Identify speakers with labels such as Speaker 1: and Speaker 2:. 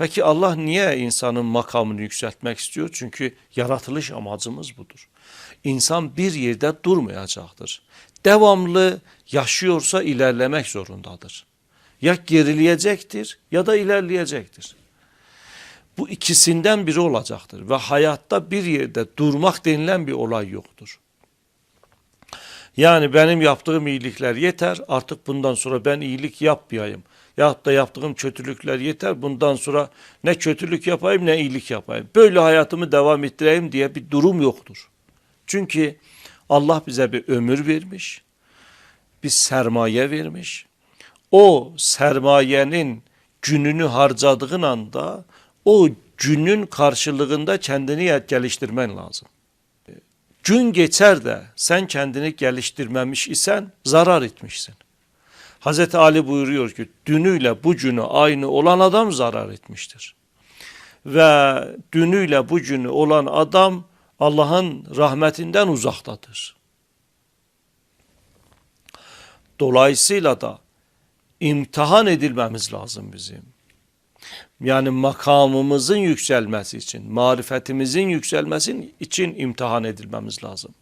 Speaker 1: Peki Allah niye insanın makamını yükseltmek istiyor? Çünkü yaratılış amacımız budur. İnsan bir yerde durmayacaktır. Devamlı yaşıyorsa ilerlemek zorundadır. Ya gerileyecektir ya da ilerleyecektir. Bu ikisinden biri olacaktır ve hayatta bir yerde durmak denilen bir olay yoktur. Yani benim yaptığım iyilikler yeter artık bundan sonra ben iyilik yapmayayım. Yahut da yaptığım kötülükler yeter bundan sonra ne kötülük yapayım ne iyilik yapayım. Böyle hayatımı devam ettireyim diye bir durum yoktur. Çünkü Allah bize bir ömür vermiş, bir sermaye vermiş. O sermayenin gününü harcadığın anda o günün karşılığında kendini geliştirmen lazım. Gün geçer de sen kendini geliştirmemiş isen zarar etmişsin. Hazreti Ali buyuruyor ki dünüyle bugünü aynı olan adam zarar etmiştir. Ve dünüyle bugünü olan adam Allah'ın rahmetinden uzaktadır. Dolayısıyla da imtihan edilmemiz lazım bizim. Yani makamımızın yükselmesi için, marifetimizin yükselmesi için imtihan edilmemiz lazım.